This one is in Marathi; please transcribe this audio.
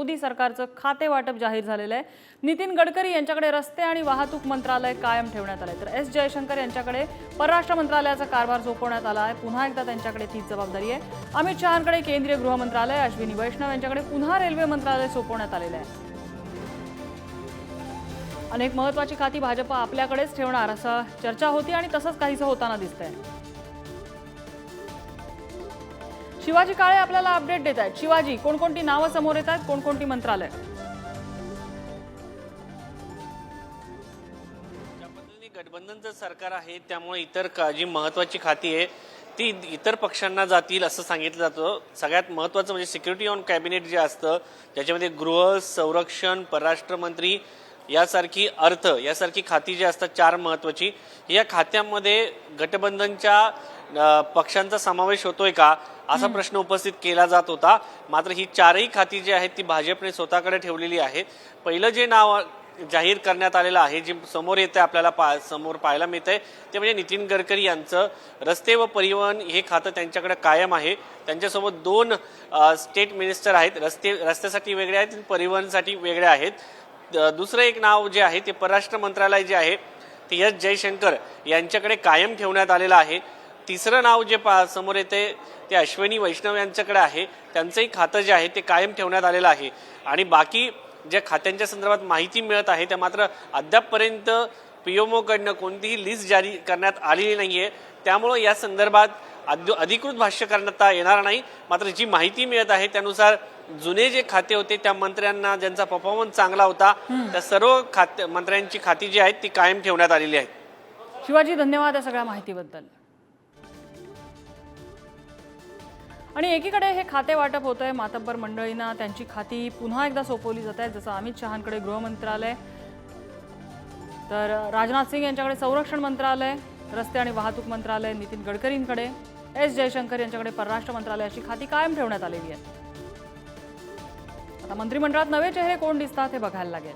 मोदी सरकारचं खाते वाटप जाहीर झालेलं आहे. नितीन गडकरी यांच्याकडे रस्ते आणि वाहतूक मंत्रालय कायम ठेवण्यात आलंय. तर एस जयशंकर यांच्याकडे परराष्ट्र मंत्रालयाचा कारभार सोपवण्यात आला आहे. पुन्हा एकदा त्यांच्याकडे तीच जबाबदारी आहे. अमित शहांकडे केंद्रीय गृह मंत्रालय अश्विनी वैष्णव यांच्याकडे पुन्हा रेल्वे मंत्रालय सोपवण्यात आलेलं आहे. अनेक महत्वाची खाती भाजप आपल्याकडेच ठेवणार असं चर्चा होती आणि तसंच काहीसं होताना दिसतंय. शिवाजी काळे आपल्याला अपडेट देत आहेत. शिवाजी कोणकोणती नावं समोर येत आहेत? कोणकोणती मंत्रालय? ज्या गठबंधनचं सरकार आहे त्यामुळे इतर का जी महत्वाची खाती आहे ती इतर पक्षांना जातील असं सांगितलं जातं. सगळ्यात महत्वाचं म्हणजे सिक्युरिटी ऑन कॅबिनेट जे असतं ज्याच्यामध्ये गृह संरक्षण परराष्ट्र मंत्री यासारखी अर्थ यासारखी खाती जी असतात चार महत्वाची या खात्यामध्ये गठबंधनच्या अ, पक्षांचा समावेश होतोय का? असा प्रश्न उपस्थित केला जात होता. मात्र ही चारही खाती जी आहेत ती भाजपने स्वतःकडे ठेवलेली आहे. पहिलं जे नाव जाहीर करण्यात आलेलं आहे जे समोर येते आपल्याला पा समोर पाहायला मिळतंय ते म्हणजे नितीन गडकरी यांचं रस्ते व परिवहन हे खातं त्यांच्याकडे कायम आहे. त्यांच्यासोबत दोन स्टेट मिनिस्टर आहेत. रस्ते रस्त्यासाठी वेगळे आहेत परिवहनसाठी वेगळे आहेत. दुसरं एक नाव जे आहे ते परराष्ट्र मंत्रालय जे आहे ते एस जयशंकर यांच्याकडे कायम ठेवण्यात आलेलं आहे. तिसरं नाव जे पा समोर येते ते अश्विनी वैष्णव यांच्याकडे आहे. त्यांचंही खातं जे आहे ते कायम ठेवण्यात आलेलं आहे. आणि बाकी ज्या खात्यांच्या संदर्भात माहिती मिळत आहे त्या मात्र अद्यापपर्यंत पीएमओकडनं कोणतीही लिस्ट जारी करण्यात आलेली नाही आहे त्यामुळं या संदर्भात अद्य- अधिकृत भाष्य करण्यात येणार नाही. मात्र जी माहिती मिळत आहे त्यानुसार जुने जे खाते होते त्या मंत्र्यांना ज्यांचा परफॉर्मन्स चांगला होता त्या सर्व खाते मंत्र्यांची खाती जी आहेत ती कायम ठेवण्यात आलेली आहेत. शिवाजी धन्यवाद या सगळ्या माहितीबद्दल. आणि एकीकडे हे खाते वाटप होत आहे मातब्बर मंडळींना. त्यांची खाती पुन्हा एकदा सोपवली जात आहेत जसं अमित शहांकडे गृह मंत्रालय तर राजनाथ सिंग यांच्याकडे संरक्षण मंत्रालय रस्ते आणि वाहतूक मंत्रालय नितीन गडकरींकडे एस जयशंकर यांच्याकडे परराष्ट्र मंत्रालयाची खाती कायम ठेवण्यात आलेली आहेत आता मंत्रिमंडळात नवे चेहरे कोण दिसतात हे बघायला लागेल.